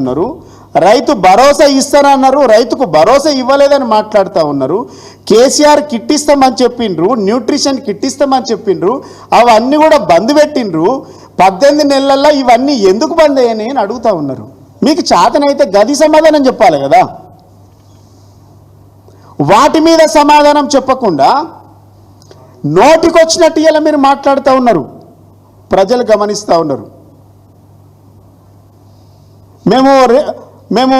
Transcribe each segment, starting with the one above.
ఉన్నారు రైతు భరోసా ఇస్తానన్నారు రైతుకు భరోసా ఇవ్వలేదని మాట్లాడుతూ ఉన్నారు. కేసీఆర్ కిట్ ఇస్తామని చెప్పిండ్రు న్యూట్రిషన్ కిట్ ఇస్తామని చెప్పిండ్రు అవన్నీ కూడా బంద్ పెట్టిండ్రు. పద్దెనిమిది నెలల్లో ఇవన్నీ ఎందుకు బంద్ అయ్యాయి అని అడుగుతా ఉన్నారు. మీకు చేతనైతే గది సమాధానం చెప్పాలి కదా. వాటి మీద సమాధానం చెప్పకుండా నోటికొచ్చినట్టు ఇలా మీరు మాట్లాడుతూ ఉన్నారు. ప్రజలు గమనిస్తూ ఉన్నారు. మేము మేము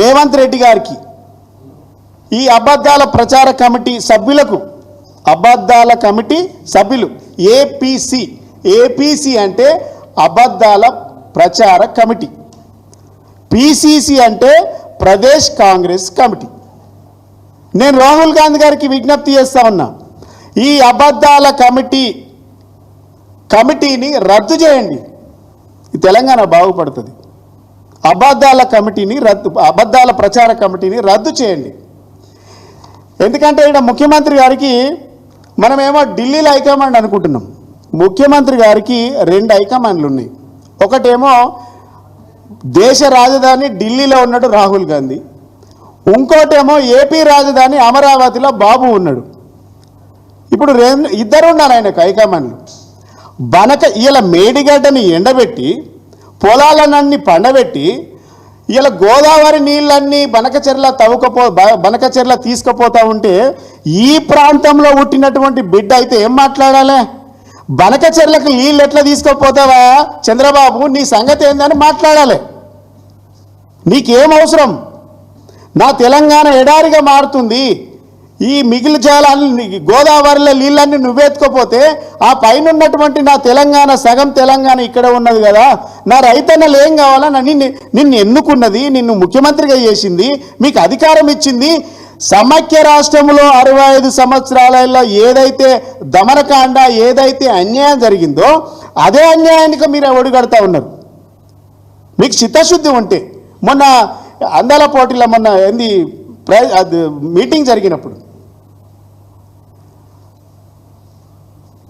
రేవంత్ రెడ్డి గారికి ఈ అబద్ధాల ప్రచార కమిటీ సభ్యులకు అబద్ధాల కమిటీ సభ్యులు ఏపీసీ ఏపీసీ అంటే అబద్ధాల ప్రచార కమిటీ పిసిసి అంటే ప్రదేశ్ కాంగ్రెస్ కమిటీ. నేను రాహుల్ గాంధీ గారికి విజ్ఞప్తి చేస్తా ఉన్నా ఈ అబద్ధాల కమిటీ కమిటీని రద్దు చేయండి. ఈ తెలంగాణ బాగుపడుతుంది. అబద్ధాల కమిటీని రద్దు అబద్ధాల ప్రచార కమిటీని రద్దు చేయండి. ఎందుకంటే ఇక్కడ ముఖ్యమంత్రి గారికి మనమేమో ఢిల్లీలో హైకమాండ్ అనుకుంటున్నాం. ముఖ్యమంత్రి గారికి రెండు హైకమాండ్లు ఉన్నాయి. ఒకటేమో దేశ రాజధాని ఢిల్లీలో ఉన్నాడు రాహుల్ గాంధీ. ఇంకోటేమో ఏపీ రాజధాని అమరావతిలో బాబు ఉన్నాడు. ఇప్పుడు రెండు ఇద్దరు ఉన్నారు ఆయనకు హైకమాండ్లు. బనక ఇలా మేడిగడ్డని ఎండబెట్టి పొలాలనన్ని పండబెట్టి ఇలా గోదావరి నీళ్ళన్నీ బనకచెర్ల తవ్వుకపో బ- బనకచెర్ల తీసుకుపోతా ఉంటే ఈ ప్రాంతంలో పుట్టినటువంటి బిడ్డ అయితే ఏం మాట్లాడాలి? బనకచెర్లకు నీళ్ళు ఎట్లా తీసుకుపోతావా? చంద్రబాబు నీ సంగతి ఏందని మాట్లాడాలి. నీకేం అవసరం? నా తెలంగాణ ఎడారిగా మారుతుంది. ఈ మిగిలి జలాన్ని గోదావరిలో నీళ్ళన్నీ నువ్వెత్తుకోపోతే ఆ పైన ఉన్నటువంటి నా తెలంగాణ సగం తెలంగాణ ఇక్కడ ఉన్నది కదా. నా రైతన్నలు ఏం కావాలా? నిన్ను నిన్ను ఎన్నుకున్నది నిన్ను ముఖ్యమంత్రిగా చేసింది మీకు అధికారం ఇచ్చింది సమైక్య రాష్ట్రంలో అరవై ఐదు సంవత్సరాలలో ఏదైతే దమనకాండ ఏదైతే అన్యాయం జరిగిందో అదే అన్యాయానికి మీరు ఒడిగడతా ఉన్నారు. మీకు చిత్తశుద్ధి ఉంటే మొన్న అందాల పోటీలో మొన్న ఏంది ప్రై అది మీటింగ్ జరిగినప్పుడు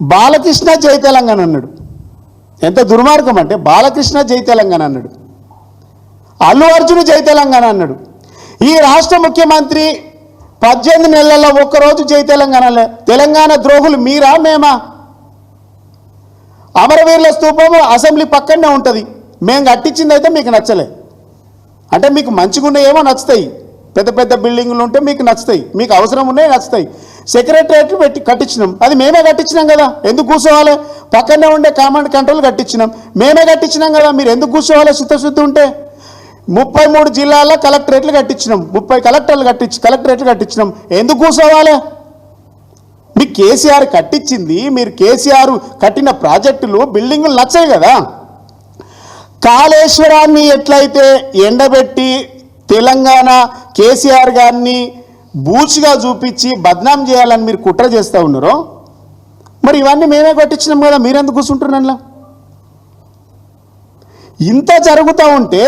బాలకృష్ణ జై తెలంగాణ అన్నాడు. ఎంత దుర్మార్గం అంటే బాలకృష్ణ జై తెలంగాణ అన్నాడు. అల్లు అర్జున్ జై తెలంగాణ అన్నాడు. ఈ రాష్ట్ర ముఖ్యమంత్రి పద్దెనిమిది నెలల్లో ఒక్కరోజు జై తెలంగాణ తెలంగాణ ద్రోహులు మీరా మేమా? అమరవీరుల స్తూపము అసెంబ్లీ పక్కనే ఉంటుంది. మేము కట్టించింది అయితే మీకు నచ్చలే. అంటే మీకు మంచిగా ఏమో నచ్చుతాయి. పెద్ద పెద్ద బిల్డింగులు ఉంటే మీకు నచ్చుతాయి. మీకు అవసరం ఉన్నాయి నచ్చుతాయి. సెక్రటరేట్లు పెట్టి కట్టించినాం. అది మేమే కట్టించినాం కదా. ఎందుకు కూర్చోవాలి? పక్కనే ఉండే కామాండ్ కంట్రోల్ కట్టించినాం. మేమే కట్టించినాం కదా. మీరు ఎందుకు కూర్చోవాలి చిత్తశుద్ధి ఉంటే? ముప్పై మూడు జిల్లాల్లో కలెక్టరేట్లు కట్టించినాం. ముప్పై కలెక్టర్లు కట్టించి కలెక్టరేట్లు కట్టించినాం. ఎందుకు కూర్చోవాలి? మీకు కేసీఆర్ కట్టించింది. మీరు కేసీఆర్ కట్టిన ప్రాజెక్టులు బిల్డింగులు నచ్చాయి కదా. కాళేశ్వరాన్ని ఎట్లయితే ఎండబెట్టి తెలంగాణ కేసీఆర్ గారిని బూచిగా చూపించి బద్నాం చేయాలని మీరు కుట్ర చేస్తూ ఉన్నారు? మరి ఇవన్నీ మేమే కొట్టించినాం కదా మీరెందుకు కూర్చుంటున్నా ఇంత జరుగుతూ ఉంటే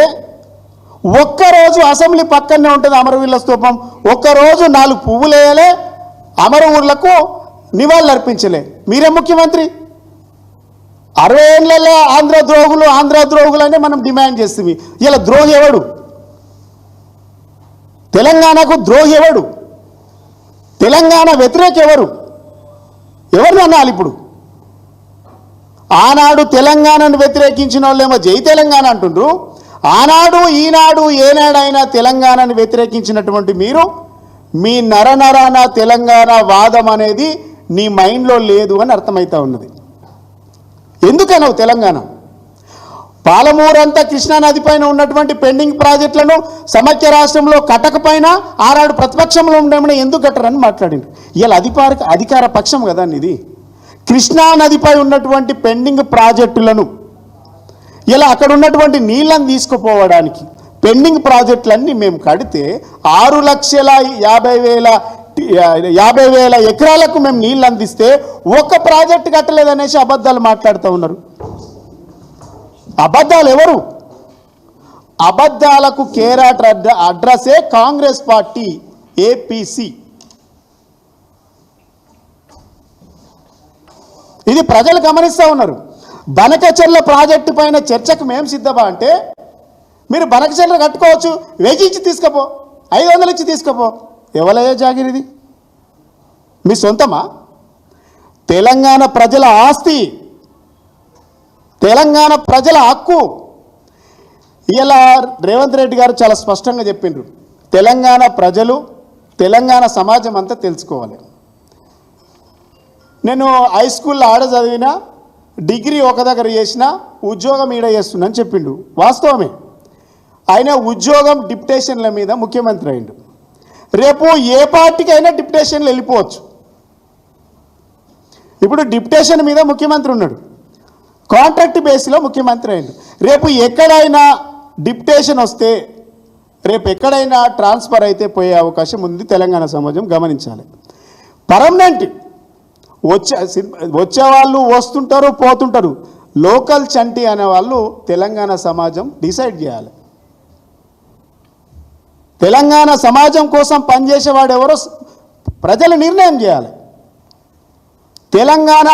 ఒక్కరోజు అసెంబ్లీ పక్కనే ఉంటుంది అమరవీళ్ళ స్తూపం. ఒక్కరోజు నాలుగు పువ్వులు వేయలే అమరవీరులకు నివాళులు అర్పించలే. మీరే ముఖ్యమంత్రి? అరవై ఏళ్ళలో ఆంధ్ర ద్రోగులు ఆంధ్ర ద్రోగులు మనం డిమాండ్ చేస్తుంది ఇలా ద్రోహి ఎవడు? తెలంగాణకు ద్రోహి ఎవడు? తెలంగాణ వ్యతిరేక ఎవరు ఎవరిని అనాలి ఇప్పుడు? ఆనాడు తెలంగాణను వ్యతిరేకించిన వాళ్ళేమో జై తెలంగాణ అంటుండ్రు. ఆనాడు ఈనాడు ఏనాడైనా తెలంగాణను వ్యతిరేకించినటువంటి మీరు మీ నరనరాన తెలంగాణ వాదం అనేది నీ మైండ్లో లేదు అని అర్థమవుతా ఉన్నది. ఎందుకనవు తెలంగాణ? పాలమూరంతా కృష్ణానది పైన ఉన్నటువంటి పెండింగ్ ప్రాజెక్టులను సమైక్య రాష్ట్రంలో కట్టకపోయినా ఆనాడు ప్రతిపక్షంలో ఉండమని ఎందుకు కట్టరని మాట్లాడింది ఇలా అధికార అధికార పక్షం కదా ఇది కృష్ణా నదిపై ఉన్నటువంటి పెండింగ్ ప్రాజెక్టులను ఇలా అక్కడ ఉన్నటువంటి నీళ్ళని తీసుకుపోవడానికి పెండింగ్ ప్రాజెక్టులన్నీ మేము కడితే ఆరు లక్షల యాభై వేల యాభై వేల ఎకరాలకు మేము నీళ్ళు అందిస్తే ఒక్క ప్రాజెక్ట్ కట్టలేదనేసి అబద్ధాలు మాట్లాడుతూ ఉన్నారు. అబద్ధాలు ఎవరు అబద్ధాలకు కేరాట్ అడ్రసే అడ్రస్సే కాంగ్రెస్ పార్టీ ఏపీసీ. ఇది ప్రజలు గమనిస్తూ ఉన్నారు. బనకచెర్ల ప్రాజెక్టు పైన చర్చకు మేము సిద్ధమా అంటే మీరు బనకచెర్ల కట్టుకోవచ్చు వెయ్యి ఇచ్చి తీసుకపో ఐదు వందలు ఇచ్చి తీసుకపో. ఎవలయ్యో జాగిరిది మీ సొంతమా? తెలంగాణ ప్రజల ఆస్తి తెలంగాణ ప్రజల హక్కు. ఇలా రేవంత్ రెడ్డి గారు చాలా స్పష్టంగా చెప్పిండ్రు. తెలంగాణ ప్రజలు తెలంగాణ సమాజం అంతా తెలుసుకోవాలి. నేను హై స్కూల్లో ఆడ చదివిన డిగ్రీ ఒక దగ్గర చేసిన ఉద్యోగం ఈడ చేస్తుందని చెప్పిండు. వాస్తవమే. ఆయన ఉద్యోగం డిప్యుటేషన్ల మీద ముఖ్యమంత్రి అయిండు. రేపు ఏ పార్టీకైనా డిప్యుటేషన్లు వెళ్ళిపోవచ్చు. ఇప్పుడు డిప్యుటేషన్ మీద ముఖ్యమంత్రి ఉన్నాడు. కాంట్రాక్ట్ బేస్లో ముఖ్యమంత్రి అయిండు రేపు ఎక్కడైనా డిప్టేషన్ వస్తే రేపు ఎక్కడైనా ట్రాన్స్ఫర్ అయితే పోయే అవకాశం ఉంది తెలంగాణ సమాజం గమనించాలి. పర్మనెంట్ వచ్చే వచ్చే వాళ్ళు వస్తుంటారు పోతుంటారు. లోకల్ చంటి అనే వాళ్ళు తెలంగాణ సమాజం డిసైడ్ చేయాలి. తెలంగాణ సమాజం కోసం పనిచేసేవాడు ఎవరో ప్రజలు నిర్ణయం చేయాలి. తెలంగాణ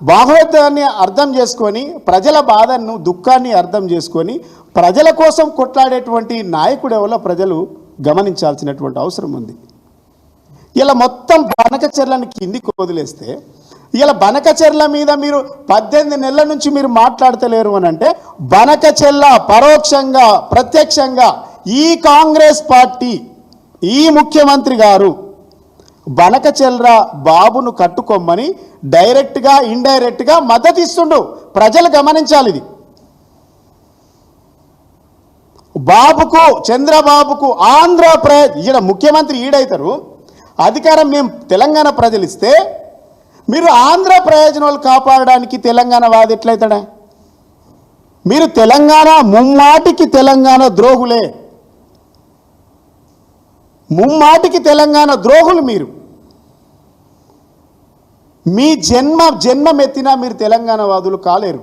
బాహోద్యాన్ని అర్థం చేసుకొని ప్రజల బాధను దుఃఖాన్ని అర్థం చేసుకొని ప్రజల కోసం కొట్లాడేటువంటి నాయకుడు ఎవరో ప్రజలు గమనించాల్సినటువంటి అవసరం ఉంది. ఇలా మొత్తం బనకచెర్లను కిందికి వదిలేస్తే ఇలా బనకచెర్ల మీద మీరు పద్దెనిమిది నెలల నుంచి మీరు మాట్లాడతలేరు అని అంటే బనకచెర్ల పరోక్షంగా ప్రత్యక్షంగా ఈ కాంగ్రెస్ పార్టీ ఈ ముఖ్యమంత్రి గారు బనకచెల్ర బాబును కట్టుకోమని డైరెక్ట్గా ఇండైరెక్ట్గా మద్దతు ఇస్తుండు ప్రజలు గమనించాలి ఇది. బాబుకు చంద్రబాబుకు ఆంధ్రప్రదేశ్ ఈడ ముఖ్యమంత్రి ఈడైతారు. అధికారం మేము తెలంగాణ ప్రజలు ఇస్తే మీరు ఆంధ్ర ప్రయోజనాలు కాపాడడానికి తెలంగాణ వాది ఎట్లయితాడా మీరు తెలంగాణ ముమ్మాటికి తెలంగాణ ద్రోహులే. ముమ్మాటికి తెలంగాణ ద్రోహులు మీరు. మీ జన్మ జన్మమెత్తినా మీరు తెలంగాణ వాదులు కాలేరు.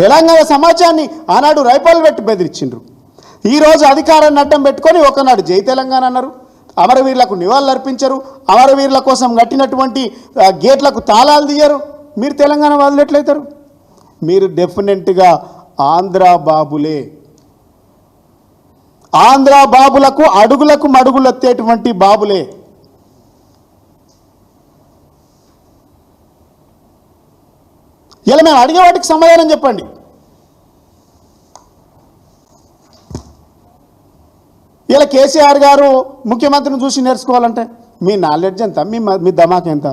తెలంగాణ సమాజాన్ని ఆనాడు రైపాలు పెట్టి బెదిరించిండ్రు. ఈరోజు అధికారాన్ని అడ్డం పెట్టుకొని ఒకనాడు జై తెలంగాణ అన్నారు. అమరవీరులకు నివాళులు అర్పించరు. అమరవీరుల కోసం కట్టినటువంటి గేట్లకు తాళాలు తీయరు. మీరు తెలంగాణ వాదులు ఎట్లయితారు? మీరు డెఫినెట్గా ఆంధ్ర బాబులే. ఆంధ్ర బాబులకు అడుగులకు మడుగులు ఎత్తేటువంటి బాబులే. ఇలా మేము అడిగే వాటికి సమాధానం చెప్పండి. ఇలా కేసీఆర్ గారు ముఖ్యమంత్రిని చూసి నేర్చుకోవాలంటే మీ నాలెడ్జ్ ఎంత? మీ మీ దమాక్ ఎంత?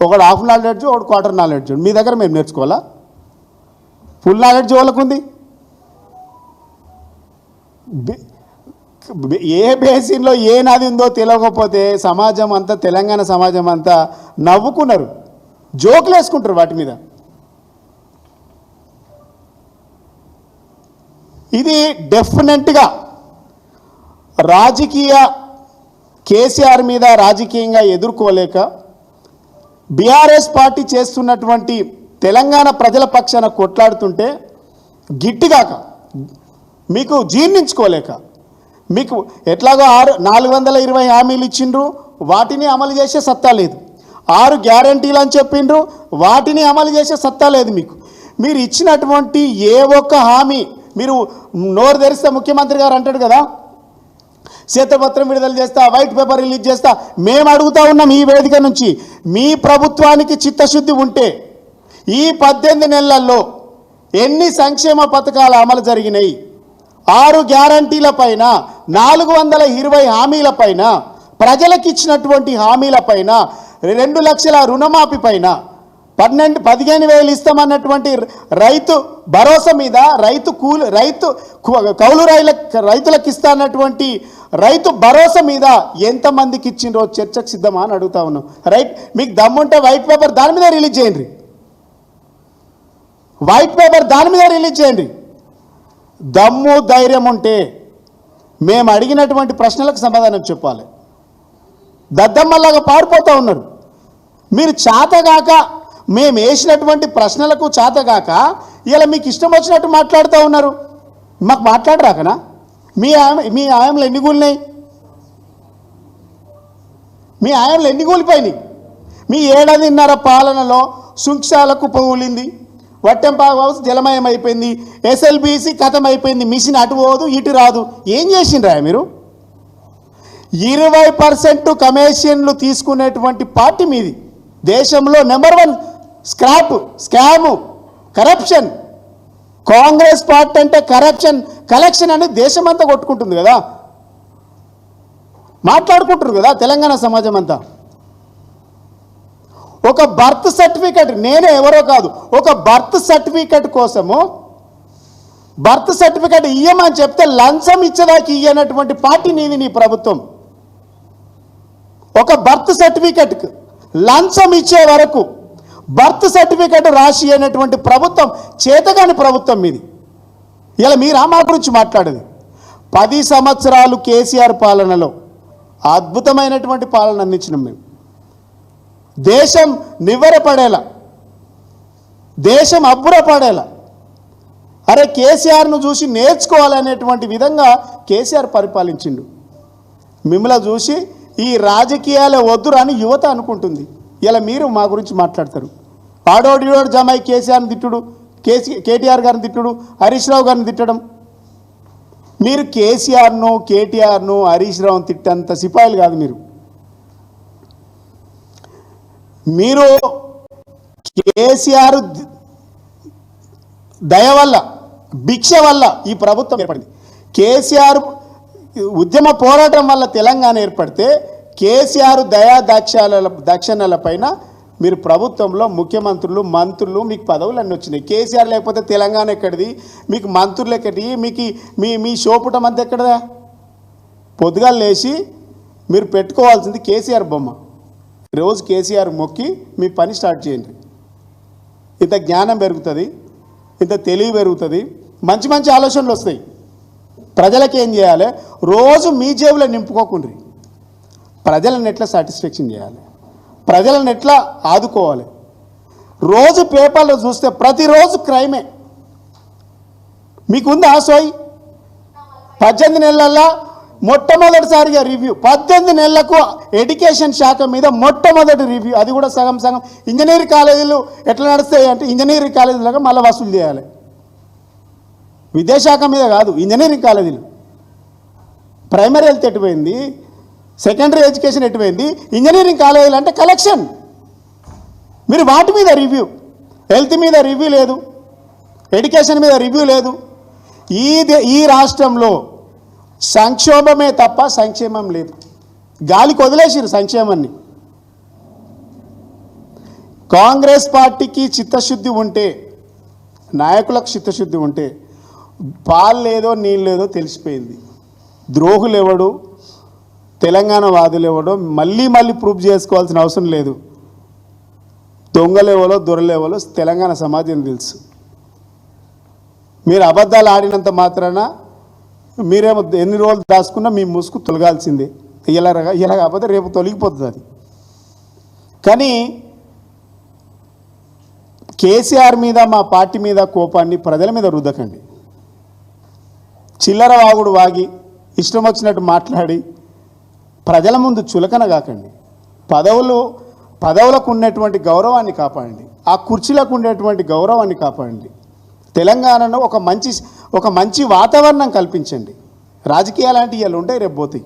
ఒకడు హాఫ్ నాలెడ్జ్ ఒకడు క్వార్టర్ నాలెడ్జ్. మీ దగ్గర మేము నేర్చుకోవాలా? ఫుల్ నాలెడ్జ్ వాళ్ళకు ఉంది. ఏ బేసిన్లో ఏ నది ఉందో తెలియకపోతే సమాజం అంతా తెలంగాణ సమాజం అంతా నవ్వుకున్నారు. జోకులు వేసుకుంటారు వాటి మీద. ఇది డెఫినెట్గా రాజకీయ కేసీఆర్ మీద రాజకీయంగా ఎదుర్కోలేక బీఆర్ఎస్ పార్టీ చేస్తున్నటువంటి తెలంగాణ ప్రజల పక్షాన కొట్లాడుతుంటే గిట్టిగాక మీకు జీర్ణించుకోలేక మీకు ఎట్లాగో ఆరు నాలుగు వందల ఇరవై హామీలు ఇచ్చిండ్రు వాటిని అమలు చేసే సత్తా లేదు. ఆరు గ్యారంటీలు అని చెప్పిండ్రు వాటిని అమలు చేసే సత్తా లేదు మీకు. మీరు ఇచ్చినటువంటి ఏ ఒక్క హామీ మీరు నోరు తెరిస్తే ముఖ్యమంత్రి గారు అంటాడు కదా శ్వేతపత్రం విడుదల చేస్తా వైట్ పేపర్ రిలీజ్ చేస్తా మేము అడుగుతా ఉన్నాం ఈ వేదిక నుంచి. మీ ప్రభుత్వానికి చిత్తశుద్ధి ఉంటే ఈ పద్దెనిమిది నెలల్లో ఎన్ని సంక్షేమ పథకాలు అమలు జరిగినాయి? ఆరు గ్యారంటీల పైన నాలుగు వందల ఇరవై హామీల పైన ప్రజలకు ఇచ్చినటువంటి హామీల పైన రెండు లక్షల రుణమాఫీ పైన పన్నెండు పదిహేను వేలు ఇస్తామన్నటువంటి రైతు భరోసా మీద రైతు కూలి రైతు కౌలు రైల రైతులకు ఇస్తానటువంటి రైతు భరోసా మీద ఎంతమందికి ఇచ్చిండ్రో చర్చకు సిద్ధమా అని అడుగుతా ఉన్నాం. రైట్ మీకు దమ్ముంటే వైట్ పేపర్ దాని మీద రిలీజ్ చేయండి. వైట్ పేపర్ దాని మీద రిలీజ్ చేయండి. దమ్ము ధైర్యం ఉంటే మేము అడిగినటువంటి ప్రశ్నలకు సమాధానం చెప్పాలి. దద్దమ్మలాగా పారిపోతూ ఉన్నారు. మీరు చేతగాక మేము వేసినటువంటి ప్రశ్నలకు చేతగాక ఇలా మీకు ఇష్టం వచ్చినట్టు మాట్లాడుతూ ఉన్నారు. మాకు మాట్లాడరాకనా మీ ఆయం మీ ఆయంలో ఎన్ని కూలినాయి మీ ఆయంలో ఎన్ని కూలిపోయినాయి మీ ఏడాదిన్నర పాలనలో సుంక్షాలకు పోలింది. వట్టెంపాగు హౌస్ జలమయం అయిపోయింది ఎస్ఎల్బిసి కథం అయిపోయింది మిషన్ అటు పోదు ఇటు రాదు. ఏం చేసిండ్రా మీరు? ఇరవై పర్సెంట్ కమిషన్లు తీసుకునేటువంటి పార్టీ మీది. దేశంలో number one scrap scam corruption. Congress party అంటే కరప్షన్ కలెక్షన్ అని దేశమంతా కొట్టుకుంటుంది కదా. మాట్లాడుకుంటారు కదా తెలంగాణ సమాజం అంతా ఒక బర్త్ సర్టిఫికెట్ నేనే ఎవరో కాదు ఒక బర్త్ సర్టిఫికెట్ కోసము బర్త్ సర్టిఫికెట్ ఇయ్యమని చెప్తే లంచం ఇచ్చేదానికి ఇయ్యనటువంటి పార్టీ నీది నీ ప్రభుత్వం. ఒక బర్త్ సర్టిఫికెట్కి లంచం ఇచ్చే వరకు బర్త్ సర్టిఫికేట్ రాసి అనేటువంటి ప్రభుత్వం చేతగాని ప్రభుత్వం మీది ఇలా మీరా మా గురించి మాట్లాడేది. పది సంవత్సరాలు కేసీఆర్ పాలనలో అద్భుతమైనటువంటి పాలన అందించినాం మేము. దేశం నివ్వెరపడేలా దేశం అబ్బురపడేలా అరే కేసీఆర్ను చూసి నేర్చుకోవాలనేటువంటి విధంగా కేసీఆర్ పరిపాలించిండు. మిమ్మల్ని చూసి ఈ రాజకీయాలే వద్దురు అని యువత అనుకుంటుంది. ఇలా మీరు మా గురించి మాట్లాడతారు. ఆడోడియోడు జమాయి కేసీఆర్ని తిట్టుడు కేసీ కేటీఆర్ గారిని తిట్టుడు హరీష్ రావు గారిని తిట్టడం. మీరు కేసీఆర్ను కేటీఆర్ను హరీష్ రావును తిట్టంత సిపాయిలు కాదు మీరు. మీరు కేసీఆర్ దయ వల్ల భిక్ష వల్ల ఈ ప్రభుత్వం ఏర్పడింది. కేసీఆర్ ఉద్యమ పోరాటం వల్ల తెలంగాణ ఏర్పడితే కేసీఆర్ దయా దాక్షాల దక్షిణల పైన మీరు ప్రభుత్వంలో ముఖ్యమంత్రులు మంత్రులు మీకు పదవులు అన్నీ వచ్చినాయి. కేసీఆర్ లేకపోతే తెలంగాణ ఎక్కడిది? మీకు మంత్రులు ఎక్కడి మీకు మీ మీ షోపుటం అంతా ఎక్కడదా? పొద్దుగాలు లేచి మీరు పెట్టుకోవాల్సింది కేసీఆర్ బొమ్మ. రోజు కేసీఆర్ మొక్కి మీ పని స్టార్ట్ చేయండి. ఇంత జ్ఞానం పెరుగుతుంది ఇంత తెలివి పెరుగుతుంది మంచి మంచి ఆలోచనలు వస్తాయి. ప్రజలకు ఏం చేయాలి? రోజు మీ జేబులో నింపుకోకుండ్రి. ప్రజలను ఎట్లా సాటిస్ఫాక్షన్ చేయాలి? ప్రజలను ఎట్లా ఆదుకోవాలి? రోజు పేపర్లో చూస్తే ప్రతిరోజు క్రైమే. మీకుంది సోయి? పద్దెనిమిది నెలల్లో మొట్టమొదటిసారిగా రివ్యూ పద్దెనిమిది నెలలకు ఎడ్యుకేషన్ శాఖ మీద మొట్టమొదటి రివ్యూ అది కూడా సగం సగం. ఇంజనీరింగ్ కాలేజీలు ఎట్లా నడుస్తాయి అంటే ఇంజనీరింగ్ కాలేజీలకు మళ్ళీ వసూలు చేయాలి. విద్యాశాఖ మీద కాదు ఇంజనీరింగ్ కాలేజీలు. ప్రైమరీ హెల్త్ ఎటుపోయింది? సెకండరీ ఎడ్యుకేషన్ ఎటుపోయింది ఇంజనీరింగ్ కాలేజీలు అంటే కలెక్షన్ మీరు వాటి మీద రివ్యూ హెల్త్ మీద రివ్యూ లేదు. ఎడ్యుకేషన్ మీద రివ్యూ లేదు. ఈ ఈ రాష్ట్రంలో సంక్షోభమే తప్ప సంక్షేమం లేదు. గాలికి వదిలేసిరు సంక్షేమాన్ని. కాంగ్రెస్ పార్టీకి చిత్తశుద్ధి ఉంటే నాయకులకు చిత్తశుద్ధి ఉంటే పాలు లేదో నీళ్ళు లేదో తెలిసిపోయింది. ద్రోహులు ఎవడు తెలంగాణ వాదులు ఎవడో మళ్ళీ మళ్ళీ ప్రూఫ్ చేసుకోవాల్సిన అవసరం లేదు. దొంగలేవలో దొరలేవలో తెలంగాణ సమాజం తెలుసు. మీరు అబద్ధాలు ఆడినంత మాత్రాన మీరేమో ఎన్ని రోజులు దాచుకున్నా మీ ముసుగు తొలగాల్సిందే. ఇలా ఇలా కాకపోతే రేపు తొలగిపోతుంది అది. కానీ కేసీఆర్ మీద మా పార్టీ మీద కోపాన్ని ప్రజల మీద రుద్దకండి. చిల్లర వాగుడు వాగి ఇష్టం వచ్చినట్టు మాట్లాడి ప్రజల ముందు చులకన కాకండి. పదవులు పదవులకు ఉన్నటువంటి గౌరవాన్ని కాపాడండి. ఆ కుర్చీలకు ఉండేటువంటి గౌరవాన్ని కాపాడండి. తెలంగాణలో ఒక మంచి ఒక మంచి వాతావరణం కల్పించండి. రాజకీయాలు లాంటి ఇవాళ ఉంటాయి రేపు పోతాయి.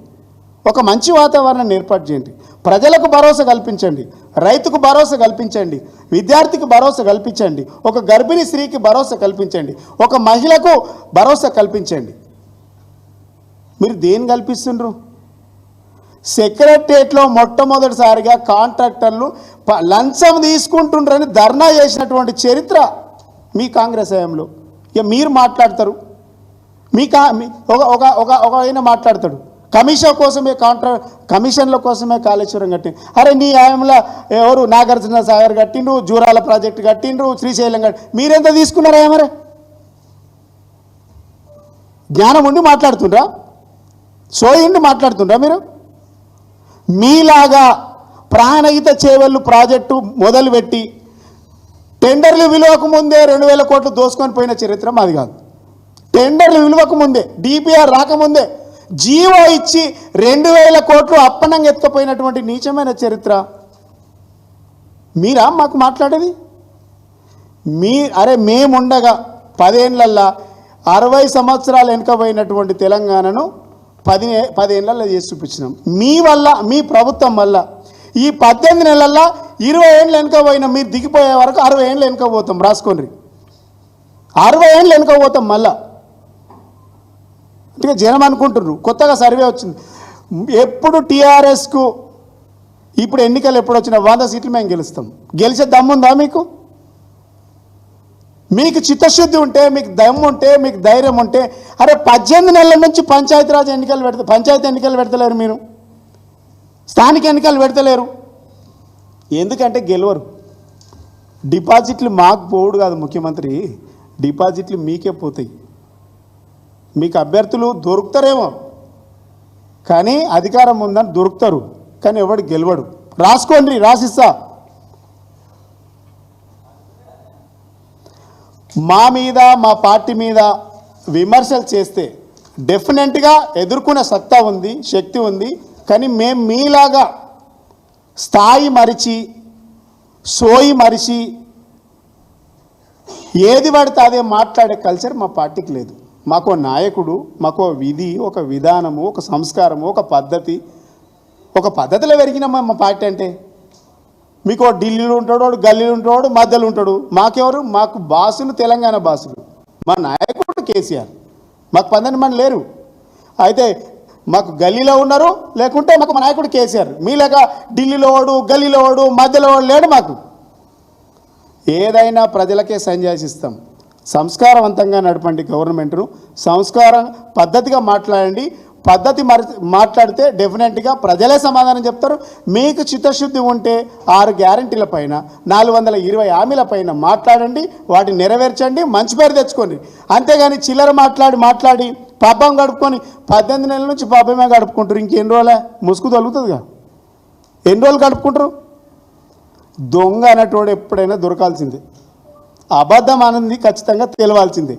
ఒక మంచి వాతావరణాన్ని ఏర్పాటు చేయండి. ప్రజలకు భరోసా కల్పించండి. రైతుకు భరోసా కల్పించండి. విద్యార్థికి భరోసా కల్పించండి. ఒక గర్భిణీ స్త్రీకి భరోసా కల్పించండి. ఒక మహిళకు భరోసా కల్పించండి. మీరు దేని కల్పిస్తుండ్రు? సెక్రటరియట్లో మొట్టమొదటిసారిగా కాంట్రాక్టర్లు లంచం తీసుకుంటుండ్రని ధర్నా చేసినటువంటి చరిత్ర మీ కాంగ్రెస్ హయాంలో. ఇక మీరు మాట్లాడతారు. మీ కా మీ- ఒక ఒక ఒక ఒక ఆయన మాట్లాడతాడు. కమిషన్ కోసమే కాంట్రా కమిషన్ల కోసమే కాళేశ్వరం కట్టి అరే నీ హయాంలో ఎవరు? నాగార్జున సాగర్ కట్టిండ్రు జూరాల ప్రాజెక్టు కట్టిండ్రు శ్రీశైలం కట్టి మీరెంత తీసుకున్నారా ఏమరే జ్ఞానం ఉండి మాట్లాడుతుండ్రా. సోయి ఉండి మాట్లాడుతుండ్రా మీరు? మీలాగా ప్రాణహిత చేవళ్ళు ప్రాజెక్టు మొదలుపెట్టి టెండర్లు విలువకు ముందే రెండు వేల కోట్లు దోసుకొని పోయిన చరిత్ర మాది కాదు. టెండర్లు విలువకు ముందే డిపిఆర్ రాకముందే జీవో ఇచ్చి రెండు వేల కోట్లు అప్పనంగా ఎత్తుకపోయినటువంటి నీచమైన చరిత్ర. మీరా మాకు మాట్లాడేది? మీ అరే మేముండగా పదేళ్ళల్లా అరవై సంవత్సరాలు వెనుకపోయినటువంటి తెలంగాణను పది పదేళ్ళల్లో చేసి చూపించినాం. మీ వల్ల మీ ప్రభుత్వం వల్ల. ఈ పద్దెనిమిది నెలల్లో ఇరవై ఏళ్ళు వెనుకపోయినా మీరు దిగిపోయే వరకు అరవై ఏళ్ళు వెనుకపోతాం రాసుకోండి. అరవై ఏళ్ళు వెనుకపోతాం మళ్ళా. అంటే జనం అనుకుంటున్నారు. కొత్తగా సర్వే వచ్చింది. ఎప్పుడు టీఆర్ఎస్కు ఇప్పుడు ఎన్నికలు ఎప్పుడు వచ్చినా వంద సీట్లు మేము గెలుస్తాం. గెలిచే దమ్ముందా మీకు? మీకు చిత్తశుద్ధి ఉంటే మీకు దమ్ము ఉంటే మీకు ధైర్యం ఉంటే అరే పద్దెనిమిది నెలల నుంచి పంచాయతీరాజ్ ఎన్నికలు పెడతా పంచాయతీ ఎన్నికలు పెడతలేరు మీరు. స్థానిక ఎన్నికలు పెడతలేరు. ఎందుకంటే గెలవరు. డిపాజిట్లు మాకు పోవుడు కాదు ముఖ్యమంత్రి. డిపాజిట్లు మీకే పోతాయి. మీకు అభ్యర్థులు దొరుకుతారేమో. కానీ అధికారం ఉందని దొరుకుతారు. కానీ ఎవడు గెలవడు. రాసుకోండి రాసిస్తా. మా మీద మా పార్టీ మీద విమర్శలు చేస్తే డెఫినెట్గా ఎదుర్కొనే సత్తా ఉంది శక్తి ఉంది. కానీ మేము మీలాగా స్థాయి మరిచి సోయి మరిచి ఏది పడితే అదే మాట్లాడే కల్చర్ మా పార్టీకి లేదు. మాకో నాయకుడు మాకో విధి ఒక విధానము ఒక సంస్కారము ఒక పద్ధతి ఒక పద్ధతిలో పెరిగినామా మా పార్టీ అంటే మీకు వాడు ఢిల్లీలో ఉంటాడు వాడు గల్లీలో ఉంటాడు మధ్యలో ఉంటాడు. మాకెవరు? మాకు బాసులు తెలంగాణ బాసులు. మా నాయకుడు కేసీఆర్. మాకు పందని మంది లేరు. అయితే మాకు గల్లీలో ఉన్నారు లేకుంటే మాకు మా నాయకుడు కేసీఆర్. మీలాక ఢిల్లీలో వాడు గల్లీలో వాడు మధ్యలో వాడు లేడు మాకు. ఏదైనా ప్రజలకే సంజాసిస్తాం సంస్కారవంతంగా నడపండి గవర్నమెంట్ను. సంస్కారం పద్ధతిగా మాట్లాడండి. పద్ధతి మరి మాట్లాడితే డెఫినెట్గా ప్రజలే సమాధానం చెప్తారు. మీకు చిత్తశుద్ధి ఉంటే ఆరు గ్యారంటీల పైన నాలుగు వందల ఇరవై హామీల పైన మాట్లాడండి వాటిని నెరవేర్చండి మంచి పేరు తెచ్చుకోండి. అంతేగాని చిల్లర మాట్లాడి మాట్లాడి పబ్బం గడుపుకొని పద్దెనిమిది నెలల నుంచి పబ్బమే గడుపుకుంటారు. ఇంకెన్ని రోజులే? ముసుగు తొలుగుతుందిగా ఎన్ని రోజులు గడుపుకుంటారు? దొంగ అనేటోడు ఎప్పుడైనా దొరకాల్సిందే. అబద్ధం అనేది ఖచ్చితంగా తెలవాల్సిందే.